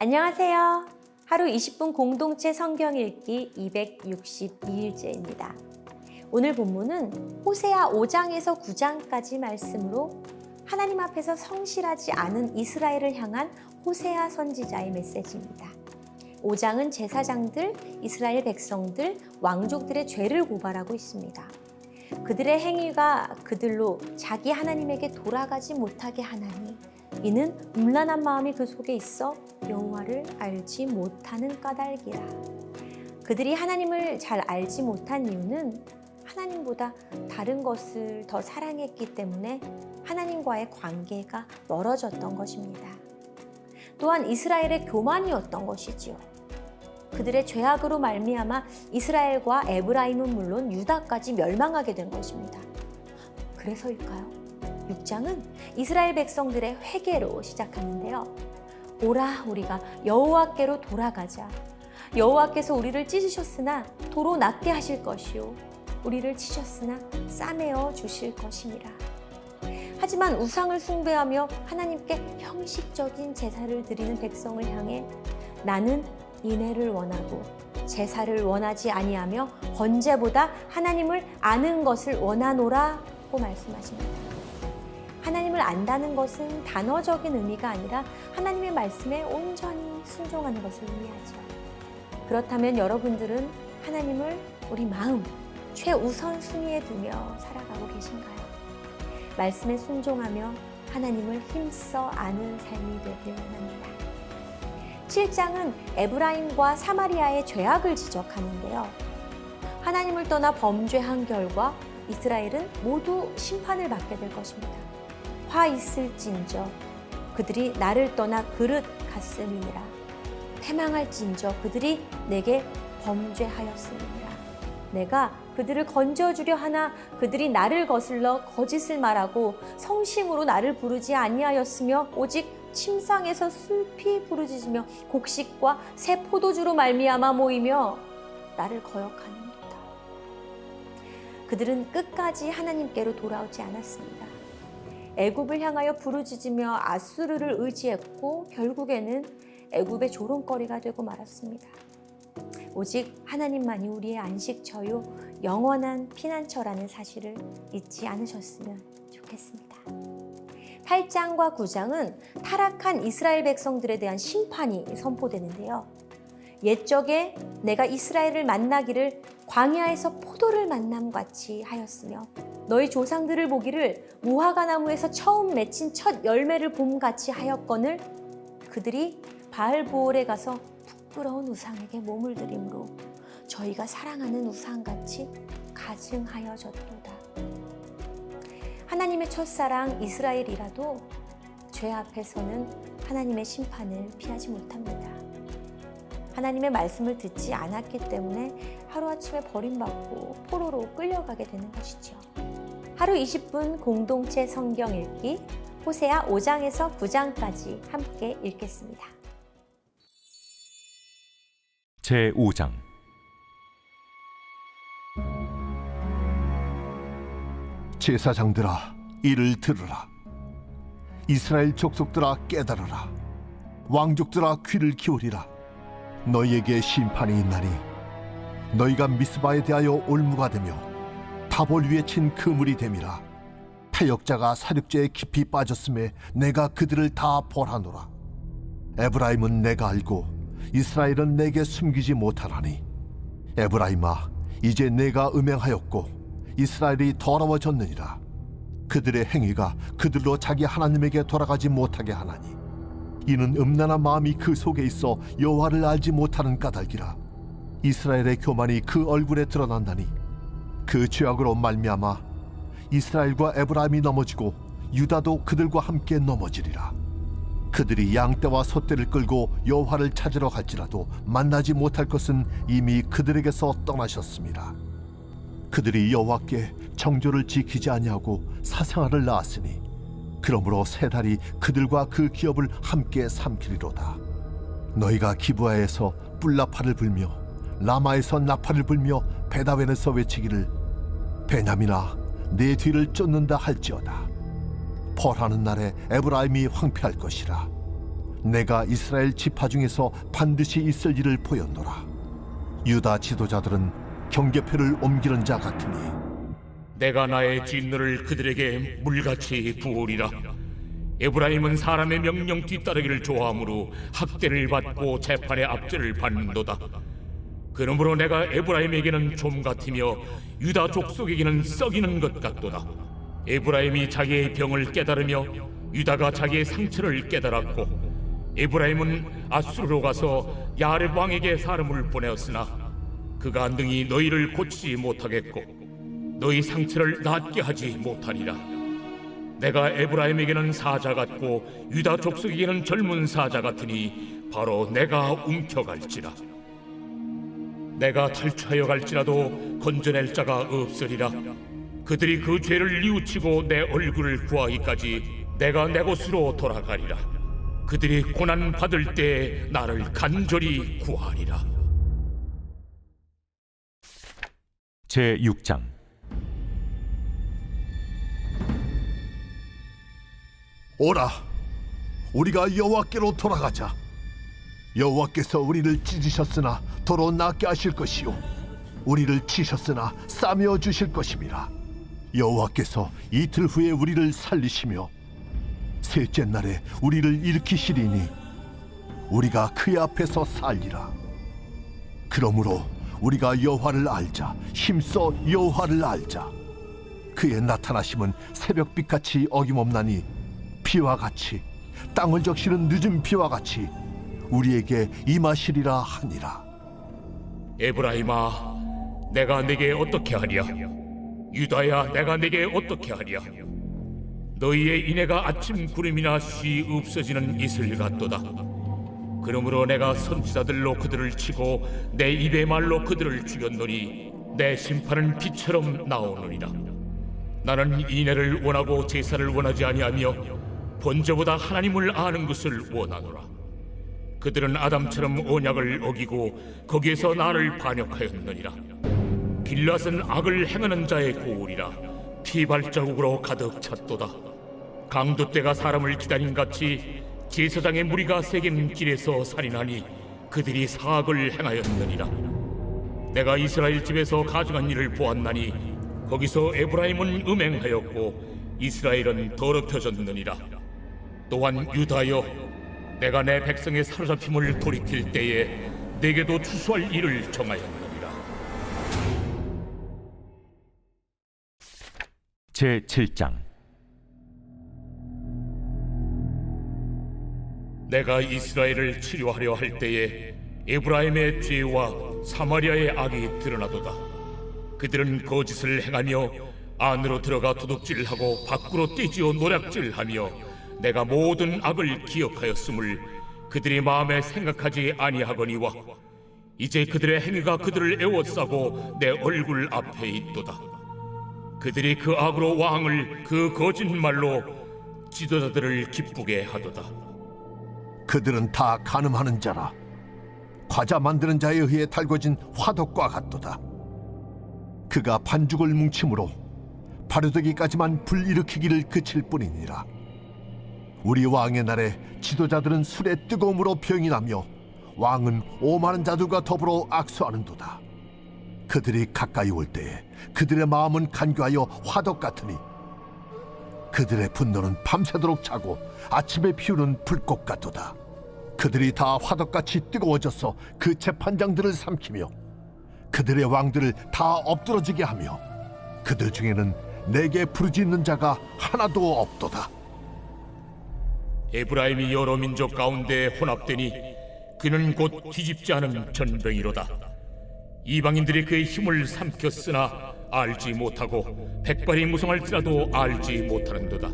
안녕하세요. 하루 20분 공동체 성경 읽기 262일째입니다. 오늘 본문은 호세아 5장에서 9장까지 말씀으로 하나님 앞에서 성실하지 않은 이스라엘을 향한 호세아 선지자의 메시지입니다. 5장은 제사장들, 이스라엘 백성들, 왕족들의 죄를 고발하고 있습니다. 그들의 행위가 그들로 자기 하나님에게 돌아가지 못하게 하나니 이는 음란한 마음이 그 속에 있어 여호와를 알지 못하는 까닭이라. 그들이 하나님을 잘 알지 못한 이유는 하나님보다 다른 것을 더 사랑했기 때문에 하나님과의 관계가 멀어졌던 것입니다. 또한 이스라엘의 교만이었던 것이지요. 그들의 죄악으로 말미암아 이스라엘과 에브라임은 물론 유다까지 멸망하게 된 것입니다. 그래서일까요? 6장은 이스라엘 백성들의 회개로 시작하는데요. 오라 우리가 여호와께로 돌아가자. 여호와께서 우리를 찢으셨으나 도로 낫게 하실 것이요 우리를 치셨으나 싸매어 주실 것이니라. 하지만 우상을 숭배하며 하나님께 형식적인 제사를 드리는 백성을 향해 나는 인애를 원하고 제사를 원하지 아니하며 번제보다 하나님을 아는 것을 원하노라고 말씀하십니다. 하나님을 안다는 것은 단어적인 의미가 아니라 하나님의 말씀에 온전히 순종하는 것을 의미하죠. 그렇다면 여러분들은 하나님을 우리 마음 최우선 순위에 두며 살아가고 계신가요? 말씀에 순종하며 하나님을 힘써 아는 삶이 되길 원합니다. 7장은 에브라임과 사마리아의 죄악을 지적하는데요. 하나님을 떠나 범죄한 결과 이스라엘은 모두 심판을 받게 될 것입니다. 화 있을진저 그들이 나를 떠나 그릇 갔음이니라. 패망할진저 그들이 내게 범죄하였음이니라. 내가 그들을 건져주려 하나 그들이 나를 거슬러 거짓을 말하고 성심으로 나를 부르지 아니하였으며 오직 침상에서 슬피 부르짖으며 곡식과 새 포도주로 말미암아 모이며 나를 거역하는도다. 그들은 끝까지 하나님께로 돌아오지 않았습니다. 애굽을 향하여 부르짖으며 아수르를 의지했고 결국에는 애굽의 조롱거리가 되고 말았습니다. 오직 하나님만이 우리의 안식처요 영원한 피난처라는 사실을 잊지 않으셨으면 좋겠습니다. 8장과 9장은 타락한 이스라엘 백성들에 대한 심판이 선포되는데요. 옛적에 내가 이스라엘을 만나기를 광야에서 포도를 만남 같이 하였으며 너희 조상들을 보기를 무화과 나무에서 처음 맺힌 첫 열매를 봄 같이 하였거늘 그들이 바알 보올에 가서 부끄러운 우상에게 몸을 들임으로 저희가 사랑하는 우상 같이 가증하여졌도다. 하나님의 첫사랑 이스라엘이라도 죄 앞에서는 하나님의 심판을 피하지 못합니다. 하나님의 말씀을 듣지 않았기 때문에 하루아침에 버림받고 포로로 끌려가게 되는 것이죠. 하루 20분 공동체 성경 읽기 호세아 5장에서 9장까지 함께 읽겠습니다. 제 5장 제사장들아 이를 들으라 이스라엘 족속들아 깨달으라 왕족들아 귀를 기울이라 너희에게 심판이 있나니 너희가 미스바에 대하여 올무가 되며 타볼 위에 친 그물이 됨이라. 타역자가 사륙제에 깊이 빠졌음에 내가 그들을 다 벌하노라. 에브라임은 내가 알고 이스라엘은 내게 숨기지 못하나니. 에브라임아 이제 내가 음행하였고 이스라엘이 더러워졌느니라. 그들의 행위가 그들로 자기 하나님에게 돌아가지 못하게 하나니 이는 음란한 마음이 그 속에 있어 여호와를 알지 못하는 까닭이라 이스라엘의 교만이 그 얼굴에 드러난다니 그 죄악으로 말미암아 이스라엘과 에브라임이 넘어지고 유다도 그들과 함께 넘어지리라 그들이 양떼와 소떼를 끌고 여호와를 찾으러 갈지라도 만나지 못할 것은 이미 그들에게서 떠나셨습니다. 그들이 여호와께 정조를 지키지 아니하고 사생활을 낳았으니 그러므로 세 달이 그들과 그 기업을 함께 삼키리로다. 너희가 기부하에서 뿔나파를 불며 라마에서 나파를 불며 베다웬에서 외치기를 베냐민아 내 뒤를 쫓는다 할지어다. 벌하는 날에 에브라임이 황폐할 것이라 내가 이스라엘 지파 중에서 반드시 있을 일을 보였노라. 유다 지도자들은 경계표를 옮기는 자 같으니 내가 나의 진노를 그들에게 물같이 부으리라. 에브라임은 사람의 명령 뒤따르기를 좋아하므로 학대를 받고 재판의 압제를 받는도다. 그러므로 내가 에브라임에게는 좀 같으며 유다 족속에게는 썩이는 것 같도다. 에브라임이 자기의 병을 깨달으며 유다가 자기의 상처를 깨달았고 에브라임은 아수르로 가서 야렙 왕에게 사람을 보내었으나 그가 능히 너희를 고치지 못하겠고 너희 상처를 낫게 하지 못하리라. 내가 에브라임에게는 사자 같고 유다 족속에게는 젊은 사자 같으니 바로 내가 움켜갈지라. 내가 탈취하여 갈지라도 건져낼 자가 없으리라. 그들이 그 죄를 뉘우치고 내 얼굴을 구하기까지 내가 내 곳으로 돌아가리라. 그들이 고난 받을 때 나를 간절히 구하리라. 제 6장 오라 우리가 여호와께로 돌아가자. 여호와께서 우리를 찢으셨으나 도로 낫게 하실 것이요 우리를 치셨으나 싸매어 주실 것임이라 여호와께서 이틀 후에 우리를 살리시며 셋째 날에 우리를 일으키시리니 우리가 그의 앞에서 살리라. 그러므로 우리가 여호와를 알자 힘써 여호와를 알자. 그의 나타나심은 새벽빛같이 어김없나니 비와 같이 땅을 적시는 늦은 비와 같이 우리에게 임하시리라 하니라 에브라임아, 내가 내게 어떻게 하랴? 유다야, 내가 내게 어떻게 하랴? 너희의 인애가 아침 구름이나 쉬 없어지는 이슬 같도다. 그러므로 내가 선지자들로 그들을 치고 내 입의 말로 그들을 죽였노니 내 심판은 비처럼 나오느니라. 나는 인애를 원하고 제사를 원하지 아니하며 번제보다 하나님을 아는 것을 원하노라. 그들은 아담처럼 언약을 어기고 거기에서 나를 반역하였느니라. 길앗은 악을 행하는 자의 고울이라 피 발자국으로 가득 찼도다. 강도 때가 사람을 기다린 같이 제사장의 무리가 새긴 길에서 살인하니 그들이 사악을 행하였느니라. 내가 이스라엘 집에서 가져간 일을 보았나니 거기서 에브라임은 음행하였고 이스라엘은 더럽혀졌느니라. 또한 유다여 내가 내 백성의 사로잡힘을 돌이킬 때에 내게도 추수할 일을 정하였느니라. 제 7장 내가 이스라엘을 치료하려 할 때에 에브라임의 죄와 사마리아의 악이 드러나도다. 그들은 거짓을 행하며 안으로 들어가 도둑질하고 밖으로 떼지어 노략질하며 내가 모든 악을 기억하였음을 그들이 마음에 생각하지 아니하거니와 이제 그들의 행위가 그들을 애워싸고 내 얼굴 앞에 있도다. 그들이 그 악으로 왕을 그 거짓말로 지도자들을 기쁘게 하도다. 그들은 다 가늠하는 자라 과자 만드는 자에 의해 달궈진 화덕과 같도다 그가 반죽을 뭉침으로 바르되기까지만 불일으키기를 그칠 뿐이니라 우리 왕의 날에 지도자들은 술의 뜨거움으로 병이 나며 왕은 오만한 자들과 더불어 악수하는도다 그들이 가까이 올 때에 그들의 마음은 간교하여 화덕 같으니 그들의 분노는 밤새도록 차고 아침에 피우는 불꽃 같도다. 그들이 다 화덕같이 뜨거워져서 그 재판장들을 삼키며 그들의 왕들을 다 엎드러지게 하며 그들 중에는 내게 부르짖는 자가 하나도 없도다. 에브라임이 여러 민족 가운데 혼합되니 그는 곧 뒤집지 않은 전병이로다. 이방인들이 그의 힘을 삼켰으나 알지 못하고 백발이 무성할지라도 알지 못하는도다.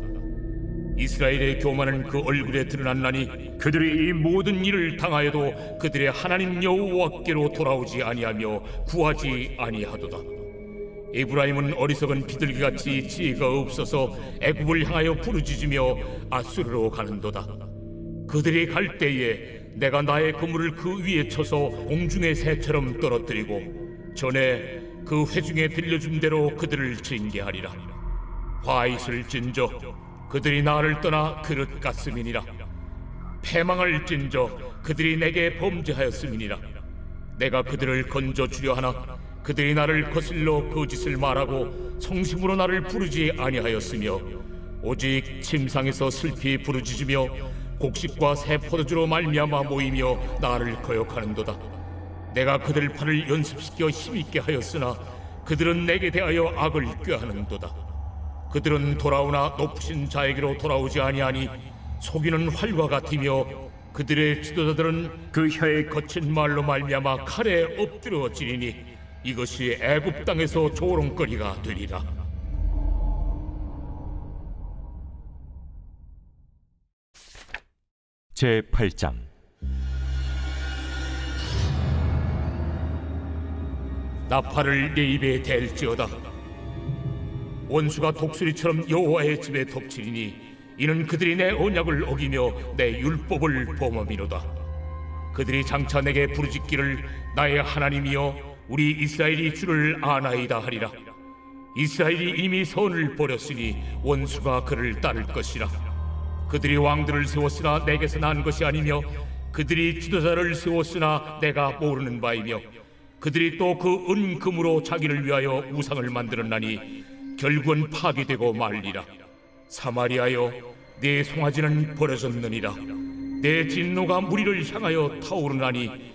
이스라엘의 교만은 그 얼굴에 드러났나니 그들이 이 모든 일을 당하여도 그들의 하나님 여호와께로 돌아오지 아니하며 구하지 아니하도다. 에브라임은 어리석은 비둘기같이 지혜가 없어서 애굽을 향하여 부르짖으며 아수르로 가는도다. 그들이 갈 때에 내가 나의 그물을 그 위에 쳐서 공중의 새처럼 떨어뜨리고 전에 그 회중에 들려준 대로 그들을 징계하리라. 화잇을 진저 그들이 나를 떠나 그릇 같음이니라. 패망할진저 그들이 내게 범죄하였음이니라 내가 그들을 건져 주려 하나 그들이 나를 거슬러 거짓을 말하고 성심으로 나를 부르지 아니하였으며 오직 침상에서 슬피 부르짖으며 곡식과 새 포도주로 말미암아 모이며 나를 거역하는도다. 내가 그들 팔을 연습시켜 힘있게 하였으나 그들은 내게 대하여 악을 꾀하는도다. 그들은 돌아오나 높으신 자에게로 돌아오지 아니하니 속이는 활과 같으며 그들의 지도자들은 그 혀의 거친 말로 말미암아 칼에 엎드러지리니 이것이 애굽 땅에서 조롱거리가 되리라. 제 8장. 나팔을 내 입에 댈지어다. 원수가 독수리처럼 여호와의 집에 덮치리니 이는 그들이 내 언약을 어기며 내 율법을 범함이로다. 그들이 장차 내게 부르짖기를 나의 하나님이여 우리 이스라엘이 주를 아나이다 하리라. 이스라엘이 이미 선을 버렸으니 원수가 그를 따를 것이라. 그들이 왕들을 세웠으나 내게서 난 것이 아니며 그들이 지도자를 세웠으나 내가 모르는 바이며 그들이 또 그 은금으로 자기를 위하여 우상을 만들었나니 결국은 파괴되고 말리라. 사마리아여 내 송아지는 버려졌느니라. 내 진노가 무리를 향하여 타오르나니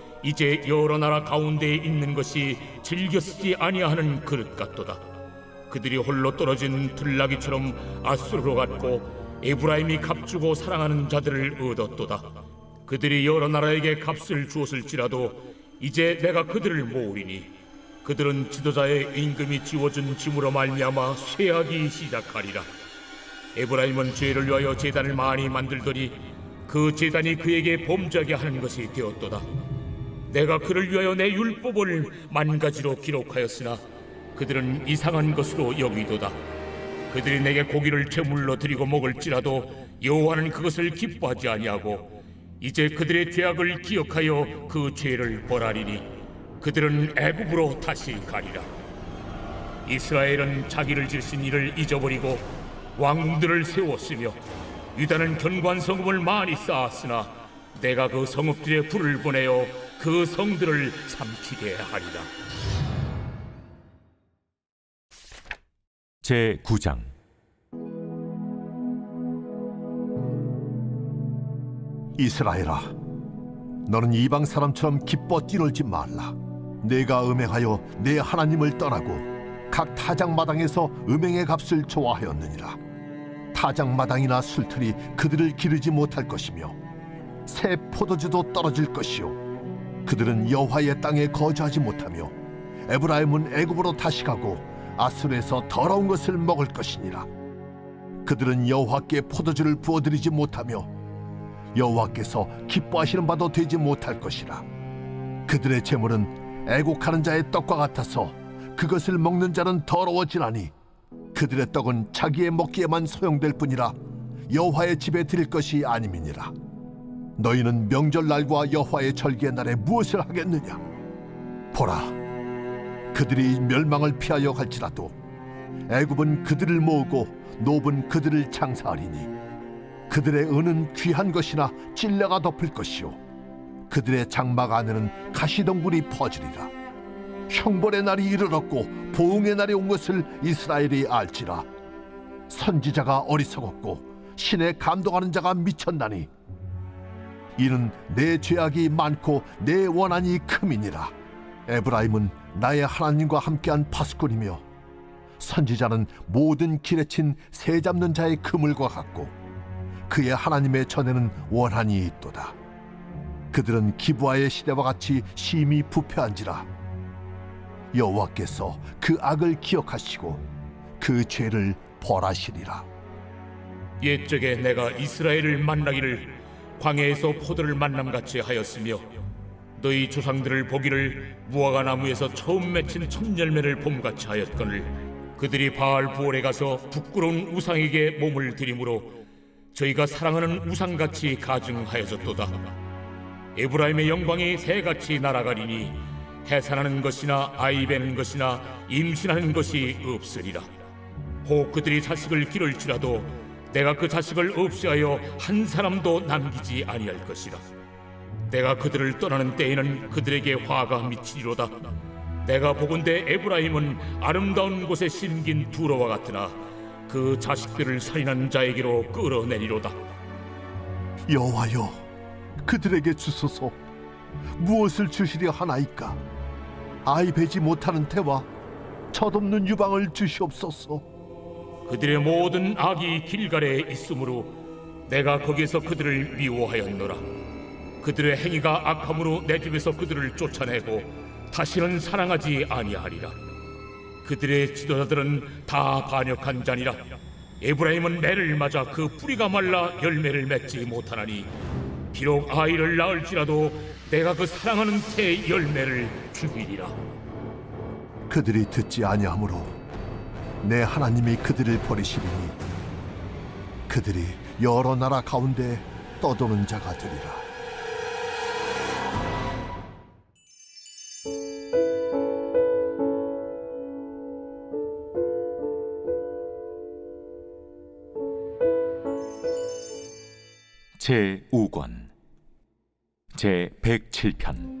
이제 여러 나라 가운데에 있는 것이 즐겨 쓰지 아니하는 그릇 같도다. 그들이 홀로 떨어진 들나귀처럼 아수르로 갔고 에브라임이 값주고 사랑하는 자들을 얻었도다. 그들이 여러 나라에게 값을 주었을지라도 이제 내가 그들을 모으리니 그들은 지도자의 임금이 지워준 짐으로 말미암아 쇠하기 시작하리라. 에브라임은 죄를 위하여 제단을 많이 만들더니 그 제단이 그에게 범죄하게 하는 것이 되었도다 내가 그를 위하여 내 율법을 만 가지로 기록하였으나 그들은 이상한 것으로 여기도다. 그들이 내게 고기를 제물로 드리고 먹을지라도 여호와는 그것을 기뻐하지 아니하고 이제 그들의 죄악을 기억하여 그 죄를 벌하리니 그들은 애굽으로 다시 가리라. 이스라엘은 자기를 지으신 이를 잊어버리고 왕들을 세웠으며 유다는 견고한 성읍을 많이 쌓았으나 내가 그 성읍들에 불을 보내어 그 성들을 삼키게 하리라. 제 9장. 이스라엘아 너는 이방 사람처럼 기뻐 뛰놀지 말라. 내가 음행하여 내 하나님을 떠나고 각 타작마당에서 음행의 값을 좋아하였느니라. 타작마당이나 술틀이 그들을 기르지 못할 것이며 새 포도주도 떨어질 것이요 그들은 여호와의 땅에 거주하지 못하며 에브라임은 애굽으로 다시 가고 아수르에서 더러운 것을 먹을 것이니라. 그들은 여호와께 포도주를 부어드리지 못하며 여호와께서 기뻐하시는 바도 되지 못할 것이라. 그들의 재물은 애곡하는 자의 떡과 같아서 그것을 먹는 자는 더러워지나니 그들의 떡은 자기의 먹기에만 소용될 뿐이라 여호와의 집에 드릴 것이 아님이니라 너희는 명절날과 여호와의 절기의 날에 무엇을 하겠느냐? 보라 그들이 멸망을 피하여 갈지라도 애굽은 그들을 모으고 노은 그들을 장사하리니 그들의 은은 귀한 것이나 찔레가 덮을 것이요 그들의 장막 안에는 가시덩굴이 퍼지리라. 형벌의 날이 이르렀고 보응의 날이 온 것을 이스라엘이 알지라. 선지자가 어리석었고 신에 감동하는 자가 미쳤나니 이는 내 죄악이 많고 내 원한이 큼이니라 에브라임은 나의 하나님과 함께한 파수꾼이며 선지자는 모든 길에 친 새 잡는 자의 그물과 같고 그의 하나님의 전에는 원한이 있도다. 그들은 기부아의 시대와 같이 심히 부패한지라. 여호와께서 그 악을 기억하시고 그 죄를 벌하시리라. 옛적에 내가 이스라엘을 만나기를 광야에서 포도를 만남같이 하였으며 너희 조상들을 보기를 무화과 나무에서 처음 맺힌 첫 열매를 봄같이 하였거늘 그들이 바알 부올에 가서 부끄러운 우상에게 몸을 들이므로 저희가 사랑하는 우상같이 가증하여졌도다. 에브라임의 영광이 새같이 날아가리니 해산하는 것이나 아이 베는 것이나 임신하는 것이 없으리라. 혹 그들이 자식을 기를지라도 내가 그 자식을 없애하여 한 사람도 남기지 아니할 것이라. 내가 그들을 떠나는 때에는 그들에게 화가 미치리로다. 내가 보건대 에브라임은 아름다운 곳에 심긴 두로와 같으나 그 자식들을 살인한 자에게로 끌어내리로다. 여호와여 그들에게 주소서. 무엇을 주시려 하나이까? 아이 베지 못하는 태와 젖없는 유방을 주시옵소서 그들의 모든 악이 길갈에 있으므로 내가 거기에서 그들을 미워하였노라. 그들의 행위가 악함으로 내 집에서 그들을 쫓아내고 다시는 사랑하지 아니하리라. 그들의 지도자들은 다 반역한 자니라. 에브라임은 매를 맞아 그 뿌리가 말라 열매를 맺지 못하나니 비록 아이를 낳을지라도 내가 그 사랑하는 태 열매를 죽이리라. 그들이 듣지 아니하므로 내 하나님이 그들을 버리시리니 그들이 여러 나라 가운데 떠도는 자가 되리라. 제 5권 제 107편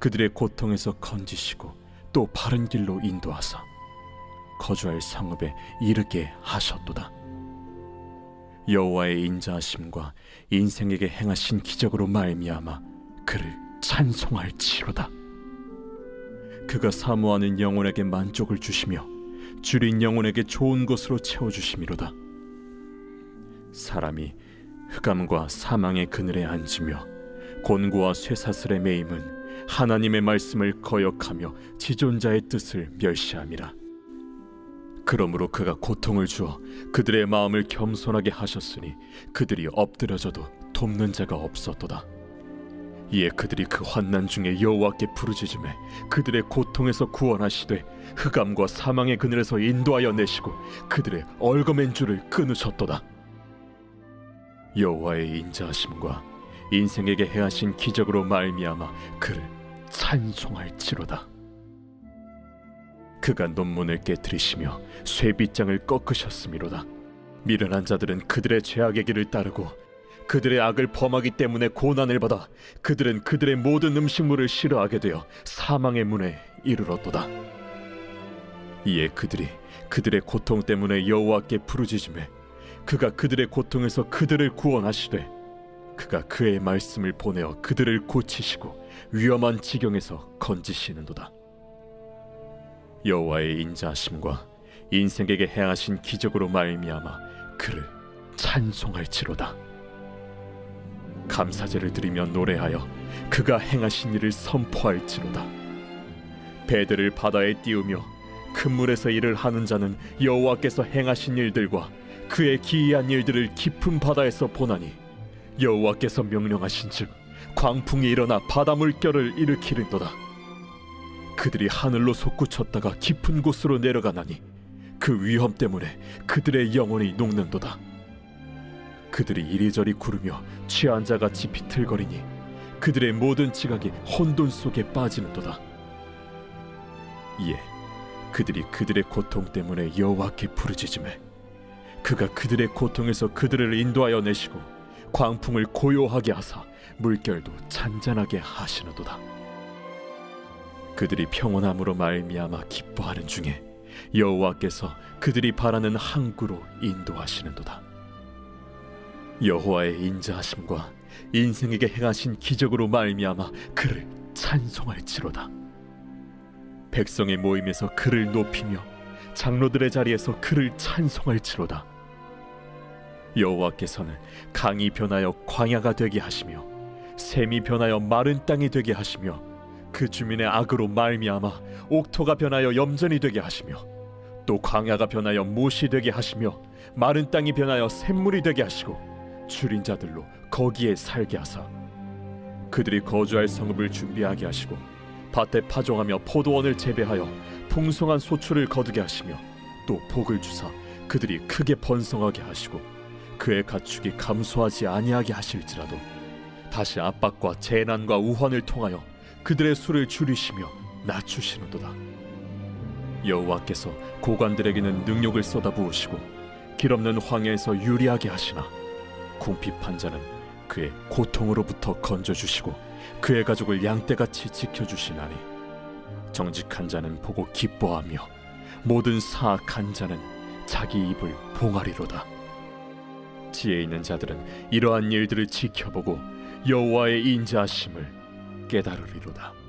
그들의 고통에서 건지시고 또 바른 길로 인도하사 거주할 성읍에 이르게 하셨도다. 여호와의 인자하심과 인생에게 행하신 기적으로 말미암아 그를 찬송할지로다. 그가 사모하는 영혼에게 만족을 주시며 줄인 영혼에게 좋은 것으로 채워 주심이로다. 사람이 흑암과 사망의 그늘에 앉으며 곤고와 쇠사슬에 매임은 하나님의 말씀을 거역하며 지존자의 뜻을 멸시함이라. 그러므로 그가 고통을 주어 그들의 마음을 겸손하게 하셨으니 그들이 엎드려져도 돕는 자가 없었도다. 이에 그들이 그 환난 중에 여호와께 부르짖음에 그들의 고통에서 구원하시되 흑암과 사망의 그늘에서 인도하여 내시고 그들의 얼거맨 줄을 끊으셨도다. 여호와의 인자하심과 인생에게 행하신 기적으로 말미암아 그를 찬송할지로다. 그가 논문을 깨뜨리시며 쇠빗장을 꺾으셨음이로다. 미련한 자들은 그들의 죄악의 길을 따르고 그들의 악을 범하기 때문에 고난을 받아 그들은 그들의 모든 음식물을 싫어하게 되어 사망의 문에 이르렀도다. 이에 그들이 그들의 고통 때문에 여호와께 부르짖음에 그가 그들의 고통에서 그들을 구원하시되 그가 그의 말씀을 보내어 그들을 고치시고 위험한 지경에서 건지시는도다. 여호와의 인자하심과 인생에게 행하신 기적으로 말미암아 그를 찬송할지로다. 감사제를 드리며 노래하여 그가 행하신 일을 선포할지로다. 배들을 바다에 띄우며 큰 물에서 일을 하는 자는 여호와께서 행하신 일들과 그의 기이한 일들을 깊은 바다에서 보나니 여호와께서 명령하신즉 광풍이 일어나 바다 물결을 일으키는도다. 그들이 하늘로 솟구쳤다가 깊은 곳으로 내려가나니 그 위험 때문에 그들의 영혼이 녹는도다. 그들이 이리저리 구르며 취한 자같이 비틀거리니 그들의 모든 지각이 혼돈 속에 빠지는도다. 이에 그들이 그들의 고통 때문에 여호와께 부르짖음에 그가 그들의 고통에서 그들을 인도하여 내시고 광풍을 고요하게 하사 물결도 잔잔하게 하시는도다. 그들이 평온함으로 말미암아 기뻐하는 중에 여호와께서 그들이 바라는 항구로 인도하시는도다. 여호와의 인자하심과 인생에게 행하신 기적으로 말미암아 그를 찬송할지로다. 백성의 모임에서 그를 높이며 장로들의 자리에서 그를 찬송할지로다. 여호와께서는 강이 변하여 광야가 되게 하시며 샘이 변하여 마른 땅이 되게 하시며 그 주민의 악으로 말미암아 옥토가 변하여 염전이 되게 하시며 또 광야가 변하여 못이 되게 하시며 마른 땅이 변하여 샘물이 되게 하시고 줄인 자들로 거기에 살게 하사 그들이 거주할 성읍을 준비하게 하시고 밭에 파종하며 포도원을 재배하여 풍성한 소출을 거두게 하시며 또 복을 주사 그들이 크게 번성하게 하시고 그의 가축이 감소하지 아니하게 하실지라도 다시 압박과 재난과 우환을 통하여 그들의 수를 줄이시며 낮추시는도다. 여호와께서 고관들에게는 능력을 쏟아부으시고 길없는 황야에서 유리하게 하시나 궁핍한 자는 그의 고통으로부터 건져 주시고 그의 가족을 양떼같이 지켜 주시나니 정직한 자는 보고 기뻐하며 모든 사악한 자는 자기 입을 봉하리로다. 지혜 있는 자들은 이러한 일들을 지켜보고 여호와의 인자하심을 깨달으리로다.